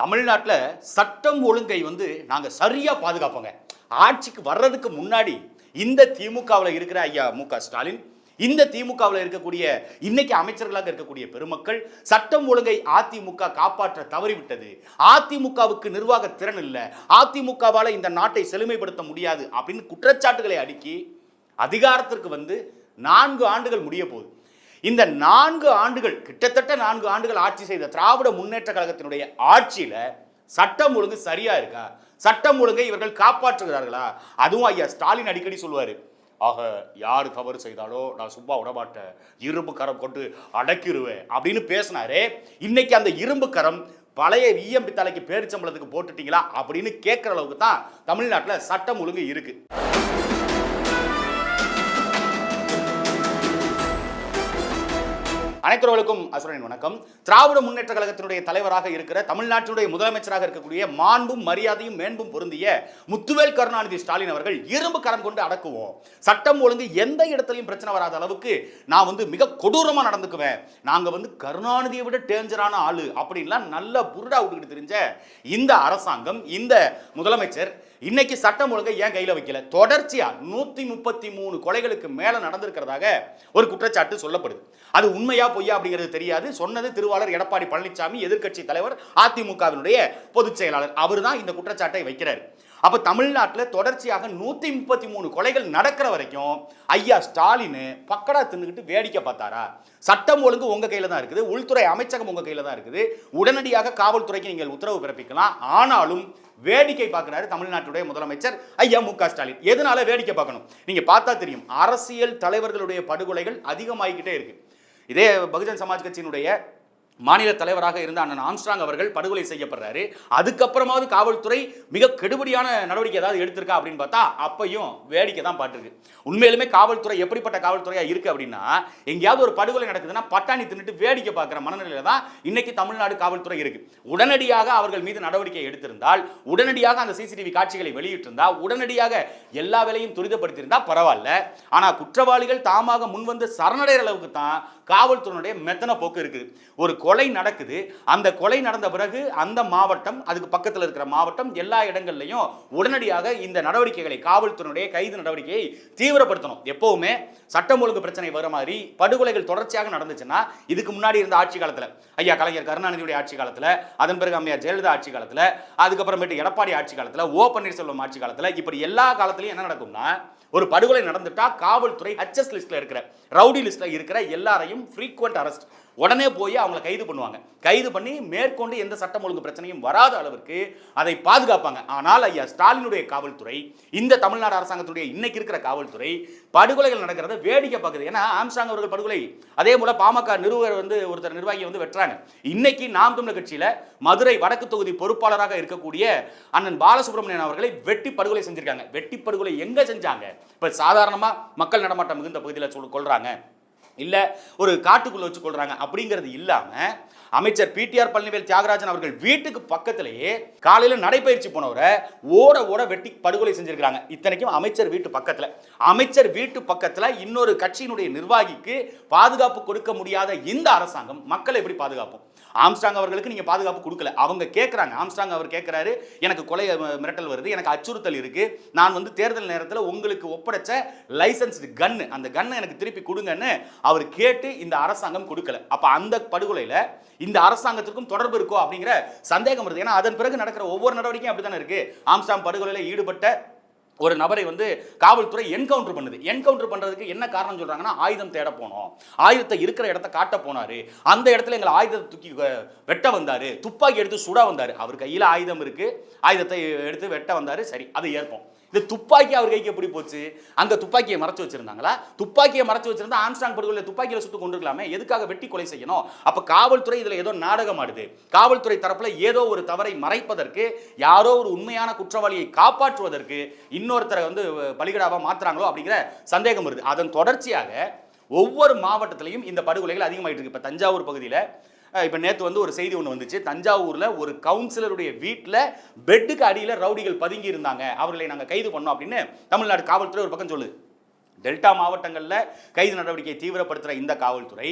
தமிழ்நாட்டில் சட்டம் ஒழுங்கை வந்து நாங்கள் சரியாக பாதுகாப்போங்க. ஆட்சிக்கு வர்றதுக்கு முன்னாடி இந்த திமுகவில் இருக்கிற ஐயா மு க ஸ்டாலின் இந்த திமுகவில் இருக்கக்கூடிய இன்னைக்கு அமைச்சர்களாக இருக்கக்கூடிய பெருமக்கள் சட்டம் ஒழுங்கை அதிமுக காப்பாற்ற தவறிவிட்டது. அதிமுகவுக்கு நிர்வாக திறன் இல்லை. அதிமுகவால் இந்த நாட்டை செழுமைப்படுத்த முடியாது அப்படின்னு குற்றச்சாட்டுகளை அடுக்கி அதிகாரத்திற்கு வந்து நான்கு ஆண்டுகள் முடிய போகுது இந்த நான்கு ஆண்டுகள் கிட்டத்தட்ட நான்கு ஆண்டுகள் ஆட்சி செய்த திராவிட முன்னேற்ற கழகத்தினுடைய ஆட்சியில சட்டம் ஒழுங்கு சரியா இருக்கா? சட்டம் ஒழுங்கை இவர்கள் காப்பாற்றுகிறார்களா? அதுவும் ஐயா ஸ்டாலின் அடிக்கடி சொல்லுவார். ஆக யார் தவறு செய்தாலோ நான் சும்மா விடமாட்டேன். இரும்பு கரம் கொண்டு அடக்கிடுவேன் அப்படின்னு பேசினாரே. இன்னைக்கு அந்த இரும்பு கரம் பழைய விஎம்பி தலைக்கு பேரிச்சம்பளத்துக்கு போட்டுட்டீங்களா அப்படின்னு கேட்குற அளவுக்கு தான் தமிழ்நாட்டில் சட்டம் ஒழுங்கு இருக்குது அனைத்துறவர்களுக்கும் அசுரனின் வணக்கம். திராவிட முன்னேற்ற கழகத்தினுடைய தலைவராக இருக்கிற தமிழ்நாட்டினுடைய முதலமைச்சராக இருக்கக்கூடிய மாண்பும் மரியாதையும் மேன்பும் பொருந்திய முத்துவேல் கருணாநிதி ஸ்டாலின் அவர்கள் இரும்பு கரம் கொண்டு அடக்குவோம். சட்டம் ஒழுங்கு எந்த இடத்துலையும் பிரச்சனை வராத அளவுக்கு நான் வந்து மிக கொடூரமாக நடந்துக்குவேன். நாங்கள் வந்து கருணாநிதியை விட டேஞ்சரான ஆளு அப்படின்லாம் நல்ல புருடா விட்டுக்கிட்டு தெரிஞ்ச இந்த அரசாங்கம் இந்த முதலமைச்சர் இன்னைக்கு சட்டம் ஒழுங்கை ஏன் கையில் வைக்கல? தொடர்ச்சியாக நூற்றி முப்பத்தி மூணு கொலைகளுக்கு மேலே நடந்திருக்கிறதாக ஒரு குற்றச்சாட்டு சொல்லப்படுது. அது உண்மையா பொய்யா அப்படிங்கிறது தெரியாது. சொன்னது திருவாளர் எடப்பாடி பழனிசாமி எதிர்க்கட்சி தலைவர் அதிமுகவினுடைய பொதுச் செயலாளர். அவர் தான் இந்த குற்றச்சாட்டை வைக்கிறார். அப்போ தமிழ்நாட்டில் தொடர்ச்சியாக நூற்றி முப்பத்தி மூணு கொலைகள் நடக்கிற வரைக்கும் ஐயா ஸ்டாலின் பக்கடா தின்னுக்கிட்டு வேடிக்கை பார்த்தாரா? சட்டம் ஒழுங்கு உங்கள் கையில் தான் இருக்குது உள்துறை அமைச்சகம் உங்கள் கையில் தான் இருக்குது. உடனடியாக காவல்துறைக்கு நீங்கள் உத்தரவு பிறப்பிக்கலாம். ஆனாலும் வேடிக்கை பார்க்குறாரு தமிழ்நாட்டுடைய முதலமைச்சர் ஐயா மு க ஸ்டாலின். எதனால வேடிக்கை பார்க்கணும்? நீங்கள் பார்த்தா தெரியும் அரசியல் தலைவர்களுடைய படுகொலைகள் அதிகமாகிக்கிட்டே இருக்குது இதே பகுஜன் சமாஜ் கட்சியினுடைய மாநில தலைவராக இருந்த அண்ணன் ஆம்ஸ்ட்ராங் அவர்கள் படுகொலை செய்யப்படுறாரு. அதுக்கப்புறமாவது காவல்துறை மிக கெடுபடியான நடவடிக்கை ஏதாவது எடுத்திருக்கா அப்படின்னு பார்த்தா அப்பையும் வேடிக்கை தான் பாட்டுருக்கு உண்மையிலுமே காவல்துறை எப்படிப்பட்ட காவல்துறையா இருக்கு அப்படின்னா எங்கேயாவது ஒரு படுகொலை நடக்குதுன்னா பட்டாணி தின்னுட்டு வேடிக்கை பார்க்குற மனநிலையில தான் இன்னைக்கு தமிழ்நாடு காவல்துறை இருக்கு. உடனடியாக அவர்கள் மீது நடவடிக்கை எடுத்திருந்தால் உடனடியாக அந்த சிசிடிவி காட்சிகளை வெளியிட்டிருந்தா உடனடியாக எல்லா வேலையும் துரிதப்படுத்தியிருந்தா பரவாயில்ல. ஆனால் குற்றவாளிகள் தாமாக முன்வந்து சரணடைகிற அளவுக்கு தான் காவல்துறையினுடைய மெத்தன போக்கு இருக்குது ஒரு கொலை நடக்குது. அந்த கொலை நடந்த பிறகு அந்த மாவட்டம் அதுக்கு பக்கத்தில் இருக்கிற மாவட்டம் எல்லா இடங்கள்லையும் உடனடியாக இந்த நடவடிக்கைகளை காவல்துறையினுடைய கைது நடவடிக்கையை தீவிரப்படுத்தணும். எப்பவுமே சட்டம் ஒழுங்கு பிரச்சனை வர மாதிரி படுகொலைகள் தொடர்ச்சியாக நடந்துச்சுன்னா இதுக்கு முன்னாடி இருந்த ஆட்சி காலத்தில் ஐயா கலைஞர் கருணாநிதியுடைய ஆட்சி காலத்தில் அதன் பிறகு அம்மையா ஜெயலலிதா ஆட்சி காலத்தில் அதுக்கப்புறமேட்டு எடப்பாடி ஆட்சி காலத்தில் ஓ பன்னீர்செல்வம் ஆட்சி காலத்தில் இப்படி எல்லா காலத்திலையும் என்ன நடக்கும்னா ஒரு படுகொலை நடந்துட்டா காவல்துறை ஹச்எஸ் லிஸ்ட்ல இருக்கிற ரவுடி லிஸ்ட்ல இருக்கிற எல்லாரையும் ஃப்ரீக்வெண்ட் அரெஸ்ட் உடனே போய் அவங்களை கைது பண்ணுவாங்க. கைது பண்ணி மேற்கொண்டு எந்த சட்டம் ஒழுங்கு பிரச்சனையும் வராத அளவிற்கு அதை பாதுகாப்பாங்க. ஆனால் ஐயா ஸ்டாலினுடைய காவல்துறை இந்த தமிழ்நாடு அரசாங்கத்துடைய இன்னைக்கு இருக்கிற காவல்துறை படுகொலைகள் நடக்கிறத வேடிக்கை பார்க்குது. ஏன்னா ஆம்சாங் அவர்கள் படுகொலை அதே போல பாமக நிறுவனர் வந்து ஒருத்தர் நிர்வாகி வந்து வெட்டுறாங்க. இன்னைக்கு நாம் தமிழர் கட்சியில மதுரை வடக்கு தொகுதி பொறுப்பாளராக இருக்கக்கூடிய அண்ணன் பாலசுப்ரமணியன் அவர்களை வெட்டி படுகொலை செஞ்சிருக்காங்க. வெட்டி படுகொலை எங்க செஞ்சாங்க? இப்ப சாதாரணமா மக்கள் நடமாட்டம் மிகுந்த பகுதியில் சொல் கொள்றாங்க. இல்லை ஒரு காட்டுக்குள்ளே வச்சு கொள்றாங்க அப்படிங்கிறது இல்லாமல் அமைச்சர் பிடிஆர் பழனிவேல் தியாகராஜன் அவர்கள் வீட்டுக்கு பக்கத்திலேயே காலையில் நடைபயிற்சி போனவரை ஓட ஓட வெட்டி படுகொலை செஞ்சிருக்கிறாங்க. இத்தனைக்கும் அமைச்சர் வீட்டு பக்கத்தில். அமைச்சர் வீட்டு பக்கத்தில் இன்னொரு கட்சியினுடைய நிர்வாகிக்கு பாதுகாப்பு கொடுக்க முடியாத இந்த அரசாங்கம் மக்களை எப்படி பாதுகாப்போம் ஆம்ஸ்டாங் அவர்களுக்கு நீங்கள் பாதுகாப்பு கொடுக்கல. அவங்க கேட்குறாங்க ஆம்ஸ்டாங் அவர் கேட்குறாரு எனக்கு கொலை மிரட்டல் வருது எனக்கு அச்சுறுத்தல் இருக்கு. நான் வந்து தேர்தல் நேரத்தில் உங்களுக்கு ஒப்படைச்ச லைசன்ஸ்டு கன்னு அந்த கன்னை எனக்கு திருப்பி கொடுங்கன்னு அவர் கேட்டு இந்த அரசாங்கம் கொடுக்கல. அப்ப அந்த படுகொலையில இந்த அரசாங்கத்திற்கும் தொடர்பு இருக்கோ அப்படிங்கிற சந்தேகம் வருது. ஏன்னா அதன் பிறகு நடக்கிற ஒவ்வொரு நடவடிக்கையும் அப்படித்தானே இருக்கு. ஆம்ஸ்டாம் படுகொலையில ஈடுபட்ட ஒரு நபரை வந்து காவல்துறை என்கவுண்டர் பண்ணுது. என்கவுண்டர் பண்றதுக்கு என்ன காரணம் சொல்றாங்கன்னா ஆயுதம் தேட போனோம். ஆயுதத்தை இருக்கிற இடத்த காட்ட போனாரு. அந்த இடத்துல எங்களை ஆயுதத்தை தூக்கி வெட்ட வந்தாரு. துப்பாக்கி எடுத்து சுட வந்தாரு. அவர் கையில ஆயுதம் இருக்கு. ஆயுதத்தை எடுத்து வெட்ட வந்தாரு. சரி அதை ஏற்போம். இந்த துப்பாக்கி அவர் கைக்கு எப்படி போச்சு? அங்க துப்பாக்கியை மறைச்சு வச்சிருந்தாங்களா? துப்பாக்கியை மறைச்சு வச்சிருந்தா ஆம்ஸ்டாங் படுகொலை துப்பாக்கியில் சுட்டு கொண்டிருக்கலாமே. எதுக்காக வெட்டி கொலை செய்யணும்? அப்ப காவல்துறை இதுல ஏதோ நாடகம் ஆடுது காவல்துறை தரப்புல ஏதோ ஒரு தவறை மறைப்பதற்கு யாரோ ஒரு உண்மையான குற்றவாளியை காப்பாற்றுவதற்கு இன்னொருத்தரை வந்து பலிகடாவா மாற்றுறாங்களோ அப்படிங்கிற சந்தேகம் வருது. அதன் தொடர்ச்சியாக ஒவ்வொரு மாவட்டத்திலையும் இந்த படுகொலைகள் அதிகமாயிட்டு இருக்கு. இப்ப தஞ்சாவூர் பகுதியில் இப்போ நேற்று வந்து ஒரு செய்தி ஒன்று வந்துச்சு. தஞ்சாவூரில் ஒரு கவுன்சிலருடைய வீட்டில் பெட்டுக்கு அடியில் ரவுடிகள் பதுங்கி இருந்தாங்க. அவர்களை நாங்கள் கைது பண்ணோம் அப்படின்னு தமிழ்நாடு காவல்துறை ஒரு பக்கம் சொல்லுது. டெல்டா மாவட்டங்களில் கைது நடவடிக்கையை தீவிரப்படுத்துகிற இந்த காவல்துறை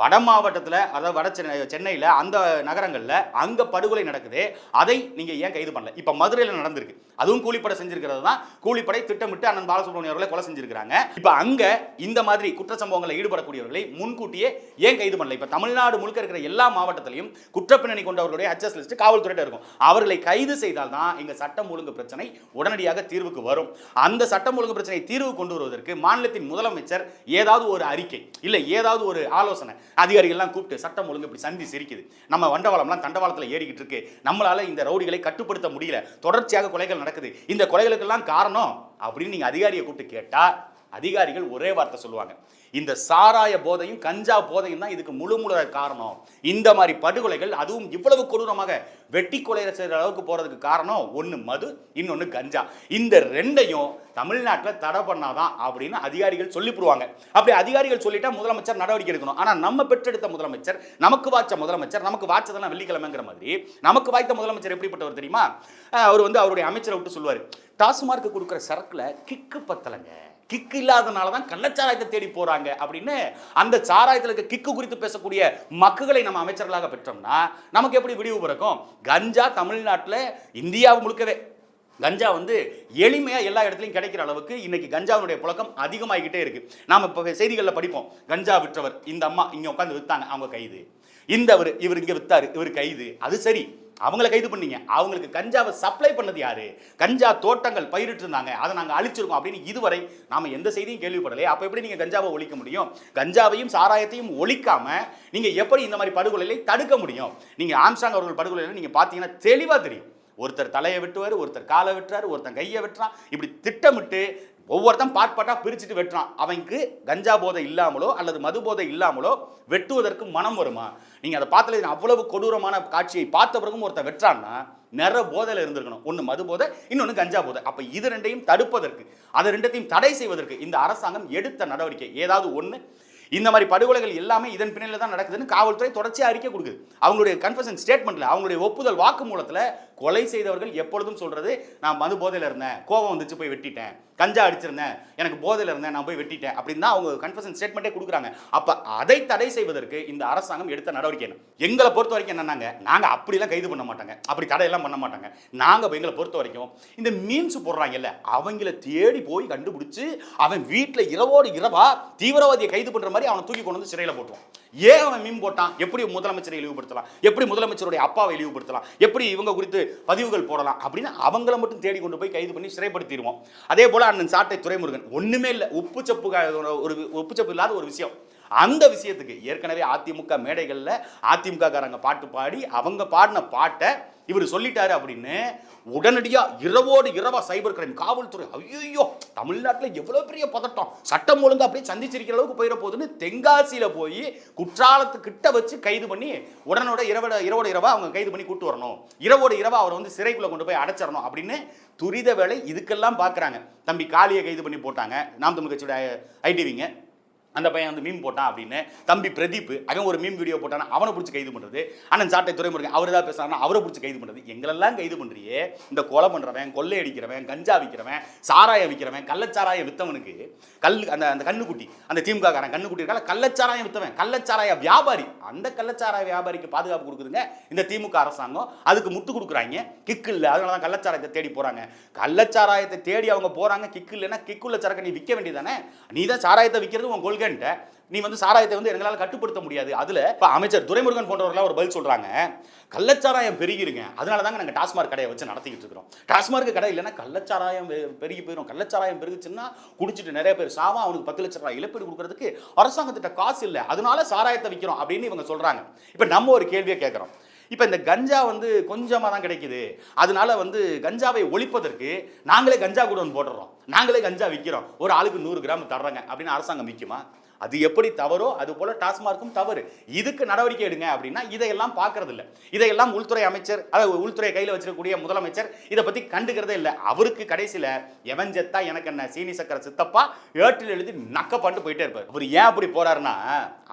வட மாவட்டத்தில் அதாவது வட சென்னை சென்னையில் அந்த நகரங்களில் அங்கே படுகொலை நடக்குது. அதை நீங்கள் ஏன் கைது பண்ணல? இப்போ மதுரையில் நடந்திருக்கு. அதுவும் கூலிப்படை செஞ்சிருக்கிறது தான். கூலிப்படை திட்டமிட்டு அண்ணன் பாலசுப்ரமணியம் அவர்களை கொலை செஞ்சுருக்கிறாங்க. இப்போ அங்கே இந்த மாதிரி குற்ற சம்பவங்களில் ஈடுபடக்கூடியவர்களை முன்கூட்டியே ஏன் கைது பண்ணல? இப்போ தமிழ்நாடு முழுக்க இருக்கிற எல்லா மாவட்டத்திலையும் குற்றப்பின்னணி கொண்டவர்களுடைய ஹச்எஸ் லிஸ்ட் காவல்துறையிட்ட இருக்கும். அவர்களை கைது செய்தால் தான் இங்கே சட்டம் ஒழுங்கு பிரச்சனை உடனடியாக தீர்வுக்கு வரும். அந்த சட்டம் ஒழுங்கு பிரச்சனை தீர்வு கொண்டு வருவதற்கு மாநிலத்தின் முதலமைச்சர் ஏதாவது ஒரு அறிக்கை இல்லை ஏதாவது ஒரு ஆலோசனை அதிகாரிகள்லாம் கூப்பிட்டு சட்டம் ஒழுங்கு இப்படி சந்தி சிரிக்குது. நம்ம வண்டவாளம்லாம் தண்டவாளத்தில் ஏறிக்கிட்டு இருக்கு. நம்மளால இந்த ரவுடிகளை கட்டுப்படுத்த முடியல. தொடர்ச்சியாக கொலைகள் நடக்குது. இந்த கொலைகளுக்கெல்லாம் காரணம் அப்படின்னு நீங்க அதிகாரியை கூப்பிட்டு கேட்டா அதிகாரிகள் ஒரே வார்த்தை சொல்லுவாங்க. இந்த சாராய போதையும் கஞ்சா போதையும் தான் இதுக்கு முழு முழு காரணம். இந்த மாதிரி படுகொலைகள் அதுவும் இவ்வளவு கொடூரமாக வெட்டி கொலை செய்கிற அளவுக்கு போகிறதுக்கு காரணம் ஒன்று மது இன்னொன்று கஞ்சா. இந்த ரெண்டையும் தமிழ்நாட்டில் தடை பண்ணாதான் அப்படின்னு அதிகாரிகள் சொல்லிவிடுவாங்க அப்படி அதிகாரிகள் சொல்லிட்டா முதலமைச்சர் நடவடிக்கை எடுக்கணும். ஆனால் நம்ம பெற்றெடுத்த முதலமைச்சர் நமக்கு வாய்ச்ச முதலமைச்சர் நமக்கு வாய்ச்சதெல்லாம் வெள்ளிக்கிழமைங்கிற மாதிரி நமக்கு வாய்த்த முதலமைச்சர் எப்படிப்பட்டவர் தெரியுமா? அவர் வந்து அவருடைய அமைச்சரை விட்டு சொல்லுவார். டாஸ்மார்க்கு கொடுக்குற சரக்கில் கிக்கு பத்தலைங்க. கிக்கு இல்லாதனால தான் கள்ளச்சாராயத்தை தேடி போகிறாங்க அப்படின்னு அந்த சாராயத்தில் இருக்க கிக்கு குறித்து பேசக்கூடிய மக்குகளை நம்ம அமைச்சர்களாக பெற்றோம்னா நமக்கு எப்படி விடிவு பிறக்கும்? கஞ்சா தமிழ்நாட்டில் இந்தியாவு முழுக்கவே. கஞ்சா வந்து எளிமையாக எல்லா இடத்துலையும் கிடைக்கிற அளவுக்கு இன்னைக்கு கஞ்சாவினுடைய புழக்கம் அதிகமாகிக்கிட்டே இருக்குது நாம் இப்போ செய்திகளில் படிப்போம். கஞ்சா விற்றவர் இந்த அம்மா இங்கே உட்காந்து விற்றாங்க அவங்க கைது. இந்த அவர் இவர் இங்கே விற்றாரு இவர் கைது. அது சரி அவங்கள கைது பண்ணீங்க. அவங்களுக்கு கஞ்சாவை சப்ளை பண்ணது யாரு? கஞ்சா தோட்டங்கள் பயிரிட்டு இருந்தாங்க அதை நாங்கள் அழிச்சிருக்கோம் அப்படின்னு இதுவரை நாம எந்த செய்தியும் கேள்விப்படலையே. அப்போ எப்படி நீங்கள் கஞ்சாவை ஒழிக்க முடியும்? கஞ்சாவையும் சாராயத்தையும் ஒழிக்காம நீங்கள் எப்படி இந்த மாதிரி படுகொலைகளை தடுக்க முடியும்? நீங்கள் ஆம்சாங் அவர்கள் படுகொலையில நீங்கள் பார்த்தீங்கன்னா தெளிவாக தெரியும். ஒருத்தர் தலையை வெட்டுவார் ஒருத்தர் காலை வெட்டுறாரு ஒருத்தன் கையை வெட்டுறான். இப்படி திட்டமிட்டு ஒவ்வொருத்தன் பாட் பிரிச்சுட்டு வெட்டுறான். அவனுக்கு கஞ்சா போதை இல்லாமலோ அல்லது மது போதை இல்லாமலோ வெட்டுவதற்கு மனம் வருமா? நீங்கள் அதை பார்த்தல அவ்வளவு கொடூரமான காட்சியை பார்த்த பிறகும் ஒருத்தன் வெட்டுறான்னா நிற போதையில் இருந்திருக்கணும். ஒன்று மது போதை இன்னொன்று கஞ்சா போதை. அப்போ இது ரெண்டையும் தடுப்பதற்கு அதை ரெண்டத்தையும் தடை செய்வதற்கு இந்த அரசாங்கம் எடுத்த நடவடிக்கை ஏதாவது ஒன்று இந்த மாதிரி படுகொலைகள் எல்லாமே இதன் பின்னணியில் தான் நடக்குதுன்னு காவல்துறை தொடர்ச்சியாக அறிக்கை கொடுக்குது. அவங்களுடைய கன்ஃபர்ஷன் ஸ்டேட்மெண்ட்டில் அவங்களுடைய ஒப்புதல் வாக்குமூலத்தில் கொலை செய்தவர்கள் எப்பொழுதும் சொல்றது நான் மது போதையில் இருந்தேன். கோபம் வந்துச்சு போய் வெட்டிட்டேன். கஞ்சா அடிச்சிருந்தேன் எனக்கு போதையில் இருந்தேன் நான் போய் வெட்டிட்டேன் அப்படின்னு தான் அவங்க கன்ஃபர்ஷன் ஸ்டேட்மெண்ட்டே கொடுக்குறாங்க. அப்போ அதை தடை செய்வதற்கு இந்த அரசாங்கம் எடுத்த நடவடிக்கை என்ன? எங்களை பொறுத்த வரைக்கும் என்னன்னாங்க? நாங்கள் அப்படிலாம் கைது பண்ண மாட்டாங்க. அப்படி தடையெல்லாம் பண்ண மாட்டாங்க. நாங்கள் எங்களை பொறுத்த வரைக்கும் இந்த மீம்ஸ் போடுறாங்கல்ல அவங்கள தேடி போய் கண்டுபிடிச்சு அவன் வீட்டில் இரவோடு இரவா தீவிரவாதியை கைது பண்ணுற மாதிரி அவனை தூக்கி கொண்டு வந்து சிறையில் போட்டுருவான். ஏன் அவன் மீன் போட்டான்? எப்படி முதலமைச்சரை இழிவுபடுத்தலாம்? எப்படி முதலமைச்சருடைய அப்பாவை இழிவுபடுத்தலாம்? எப்படி இவங்க குறித்து பதிவுகள் போடலாம்? அப்படின்னு அவங்கள மட்டும் தேடி கொண்டு போய் கைது பண்ணி சிறைப்படுத்திடுவோம். அதே போல அண்ணன் சாட்டை துரைமுருகன். ஒண்ணுமே இல்லை. உப்பு சப்பு ஒரு உப்பு சப்பு இல்லாத ஒரு விஷயம். அந்த விஷயத்துக்கு ஏற்கனவே அதிமுக மேடைகளில் அதிமுககாரங்க பாட்டு பாடி அவங்க பாடின பாட்டை இவர் சொல்லிட்டாரு அப்படின்னு உடனடியாக இரவோடு இரவா சைபர் கிரைம் காவல்துறை ஐயோ தமிழ்நாட்டில் எவ்வளோ பெரிய பதட்டம். சட்டம் ஒழுங்கு அப்படியே சந்திச்சிருக்கிற அளவுக்கு போயிட போகுதுன்னு தென்காசியில் போய் குற்றாலத்துக்கிட்ட வச்சு கைது பண்ணி உடனோட இரவோட இரவோட இரவா அவங்க கைது பண்ணி கூட்டு வரணும். இரவோட இரவா அவரை வந்து சிறைக்குள்ளே கொண்டு போய் அடைச்சிடணும் அப்படின்னு துரித வேலை இதுக்கெல்லாம் பார்க்குறாங்க தம்பி காளியை கைது பண்ணி போட்டாங்க. நாம் தமிழ் கட்சியோட ஐடிவிங்க. அந்த பையன் வந்து மீன் போட்டான் அப்படின்னு. தம்பி பிரதீப் அவன் ஒரு மீன் வீடியோ போட்டானா அவனை பிடிச்சி கைது பண்ணுறது அண்ணன் சாட்டை துறைமுருகன் அவர் தான் பேசுறாருன்னா அவரை பிடிச்சி கைது பண்ணுறது எங்களெல்லாம் கைது பண்ணுறியே இந்த கொலை பண்ணுறவன் கொள்ளை அடிக்கிறவன் கஞ்சா விற்கிறவன் சாராயம் விற்கிறவன் கள்ளச்சாராயம் வித்தவனுக்கு கல் அந்த அந்த கண்ணுக்குட்டி அந்த திமுக காரன் கண்ணுக்குட்டி இருக்கால கள்ளச்சாராயம் வித்தவன் கள்ளச்சாராய வியாபாரி. அந்த கள்ளச்சாராய வியாபாரிக்கு பாதுகாப்பு கொடுக்குதுங்க இந்த திமுக அரசாங்கம். அதுக்கு முட்டு கொடுக்குறாங்க. கிக்கு இல்லை அதனால தான் கள்ளச்சாராயத்தை தேடி போகிறாங்க கள்ளச்சாராயத்தை தேடி அவங்க போகிறாங்க கிக்கு இல்லைன்னா கிக்குள்ள சரக்கு நீ விற்க வேண்டியதானே நீ தான் சாராயத்தை விற்கிறது உன் கொள்கைன்ட்ட நீ வந்து சாராயத்தை வந்து எங்களால் கட்டுப்படுத்த முடியாது. அதில் இப்போ அமைச்சர் துரைமுருகன் போன்றவர்களாம் ஒரு பதில் சொல்கிறாங்க கள்ளச்சாராயம் பெருகிருங்க. அதனால தாங்க நாங்கள் டாஸ்மார்க் கடையை வச்சு நடத்திக்கிட்டு இருக்கிறோம். டாஸ்மார்க் கடை இல்லைன்னா கள்ளச்சாராயம் பெருகி போயிடும் கள்ளச்சாராயம் பெருகுச்சுன்னா குடிச்சிட்டு நிறைய பேர் சாவா அவனுக்கு பத்து லட்ச ரூபாய் இழப்பீடு கொடுக்கறதுக்கு அரசாங்கத்திட்ட காசு இல்லை. அதனால சாராயத்தை விற்கிறோம் அப்படின்னு இவங்க சொல்கிறாங்க இப்போ நம்ம ஒரு கேள்வியை கேட்குறோம் இப்போ இந்த கஞ்சா வந்து கொஞ்சமாக தான் கிடைக்குது. அதனால வந்து கஞ்சாவை ஒழிப்பதற்கு நாங்களே கஞ்சா குடோன் போடுறோம் நாங்களே கஞ்சா விற்கிறோம் ஒரு ஆளுக்கு நூறு கிராம் தர்றாங்க. அப்படின்னு அரசாங்கம் விற்குமா அது எப்படி தவறோ அது போல டாஸ்மார்க்கும் தவறு. இதுக்கு நடவடிக்கை எடுங்க அப்படின்னா இதையெல்லாம் பார்க்கறது இல்லை இதையெல்லாம் உள்துறை அமைச்சர் அதாவது உள்துறை கையில் வச்சிருக்கக்கூடிய முதலமைச்சர் இதை பத்தி கண்டுக்கிறதே இல்லை. அவருக்கு கடைசியில எவன் செத்தா எனக்கு என்ன சீனி சக்கர சித்தப்பா ஏட்டில் எழுதி நக்க பண்ணிட்டு போயிட்டே இருப்பார். அவர் ஏன் அப்படி போறாருன்னா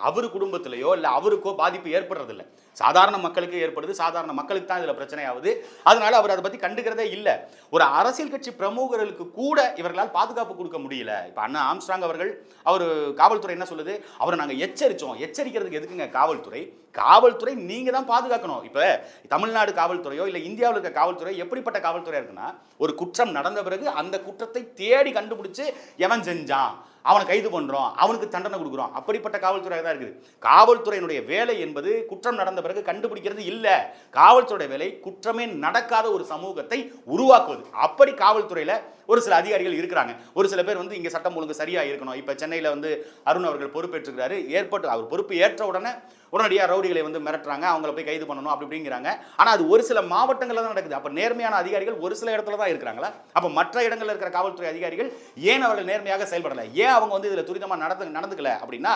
அவர் குடும்பத்திலேயோ இல்லை அவருக்கோ பாதிப்பு ஏற்படுறதில்ல. சாதாரண மக்களுக்கு ஏற்படுது சாதாரண மக்களுக்கு தான் இதில் பிரச்சனை ஆகுது அதனால அவர் அதை பற்றி கண்டுக்கிறதே இல்லை. ஒரு அரசியல் கட்சி பிரமுகர்களுக்கு கூட இவர்களால் பாதுகாப்பு கொடுக்க முடியல. இப்போ அண்ணா ஆம்ஸ்ட்ராங் அவர்கள் அவர் காவல்துறை என்ன சொல்லுது? அவரை நாங்க எச்சரிச்சோம். எச்சரிக்கிறதுக்கு எதுக்குங்க? காவல்துறை. காவல்துறை நீங்கள் தான் பாதுகாக்கணும். இப்ப தமிழ்நாடு காவல்துறையோ இல்லை இந்தியாவில் இருக்க காவல்துறை எப்படிப்பட்ட காவல்துறை இருக்குன்னா ஒரு குற்றம் நடந்த பிறகு அந்த குற்றத்தை தேடி கண்டுபிடிச்சு எவன் செஞ்சான்? அவனை கைது பண்ணுறோம் அவனுக்கு தண்டனை கொடுக்குறோம். அப்படிப்பட்ட காவல்துறை தான் இருக்குது. காவல்துறையினுடைய வேலை என்பது குற்றம் நடந்த பிறகு கண்டுபிடிக்கிறது இல்லை. காவல்துறையுடைய வேலை குற்றமே நடக்காத ஒரு சமூகத்தை உருவாக்குவது. அப்படி காவல்துறையில் ஒரு சில அதிகாரிகள் இருக்கிறாங்க. ஒரு சில பேர் வந்து இங்கே சட்டம் ஒழுங்கு சரியாக இருக்கணும். இப்போ சென்னையில் வந்து அருண் அவர்கள் பொறுப்பேற்றுக்கிறாரு ஏற்பட்டு அவர் பொறுப்பு ஏற்ற உடனே உடனடியாக ரவுடிகளை வந்து மிரட்டுறாங்க. அவங்கள போய் கைது பண்ணணும் அப்படி அப்படிங்கிறாங்க ஆனால் அது ஒரு சில மாவட்டங்களில் தான் நடக்குது. அப்போ நேர்மையான அதிகாரிகள் ஒரு சில இடத்துல தான் இருக்கிறாங்களா? அப்போ மற்ற இடங்களில் இருக்கிற காவல்துறை அதிகாரிகள் ஏன் அவர்கள் நேர்மையாக செயல்படலை? ஏன் அவங்க வந்து இதில் துரிதமாக நடந்து நடந்துக்கல அப்படின்னா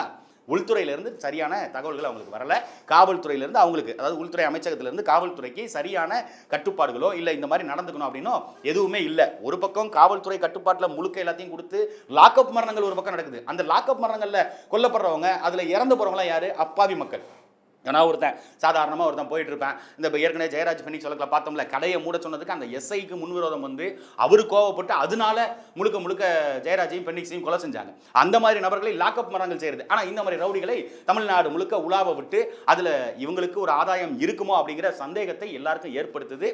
உள்துறையிலிருந்து சரியான தகவல்கள் அவங்களுக்கு வரல. காவல்துறையிலேருந்து அவங்களுக்கு அதாவது உள்துறை அமைச்சகத்திலிருந்து காவல்துறைக்கு சரியான கட்டுப்பாடுகளோ இல்லை இந்த மாதிரி நடந்துக்கணும் அப்படின்னோ எதுவுமே இல்லை. ஒரு பக்கம் காவல்துறை கட்டுப்பாட்டில் முழுக்க எல்லாத்தையும் கொடுத்து லாக்அப் மரணங்கள் ஒரு பக்கம் நடக்குது. அந்த லாக்அப் மரணங்களில் கொல்லப்படுறவங்க அதில் இறந்து போகிறவங்களாம் யாரு? அப்பாவி மக்கள். ஏன்னா ஒருத்தன் சாதாரணமாக ஒருத்தன் போயிட்டு இருப்பேன் இந்த இப்போ ஏற்கனவே ஜெயராஜ் பண்ணி சொல்லக்கல பார்த்தோம்ல கடையை மூட சொன்னதுக்கு அந்த எஸ்ஐக்கு முன்விரோதம் வந்து அவர் கோவப்பட்டு அதனால முழுக்க முழுக்க ஜெயராஜையும் பெண்ணிக்ஸையும் கொலை செஞ்சாங்க. அந்த மாதிரி நபர்களை லாக்அப் மரங்கள் செய்கிறது ஆனால் இந்த மாதிரி ரவுடிகளை தமிழ்நாடு முழுக்க உலாவ விட்டு அதில் இவங்களுக்கு ஒரு ஆதாயம் இருக்குமோ அப்படிங்கிற சந்தேகத்தை எல்லாருக்கும் ஏற்படுத்துது.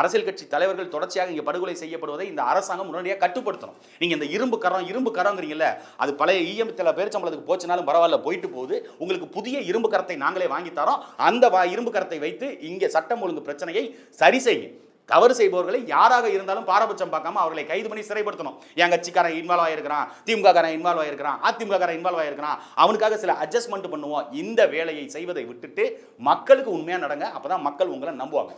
அரசியல் கட்சி தலைவர்கள் தொடர்ச்சியாக இங்கே படுகொலை செய்யப்படுவதை இந்த அரசாங்கம் உடனடியாக கட்டுப்படுத்தணும். நீங்கள் இந்த இரும்பு கரம் இரும்பு கரங்கிறீங்கல்ல அது பழைய இஎம் பேர் சம்பளத்துக்கு போச்சுனாலும் பரவாயில்ல போயிட்டு போகுது. உங்களுக்கு புதிய இரும்பு கரத்தை நாங்களே வாங்கி தரோம் அந்த வா- இரும்பு கரத்தை வைத்து இங்கே சட்டம் ஒழுங்கு பிரச்சனையை சரி செய்யும் தவறு செய்பவர்களை யாராக இருந்தாலும் பாரபட்சம் பார்க்காம அவர்களை கைது பண்ணி சிறைப்படுத்தணும். என் கட்சிக்காரன் இன்வால்வ் ஆயிருக்கிறான் திமுக காரன் இன்வால்வ் ஆயிருக்கிறான் அதிமுக காரன் இன்வால்வ் ஆயிருக்கிறான். அவனுக்காக சில அட்ஜஸ்ட்மெண்ட் பண்ணுவோம். இந்த வேலையை செய்வதை விட்டுட்டு மக்களுக்கு உண்மையாக நடங்க. அப்பதான் மக்கள் உங்களை நம்புவாங்க.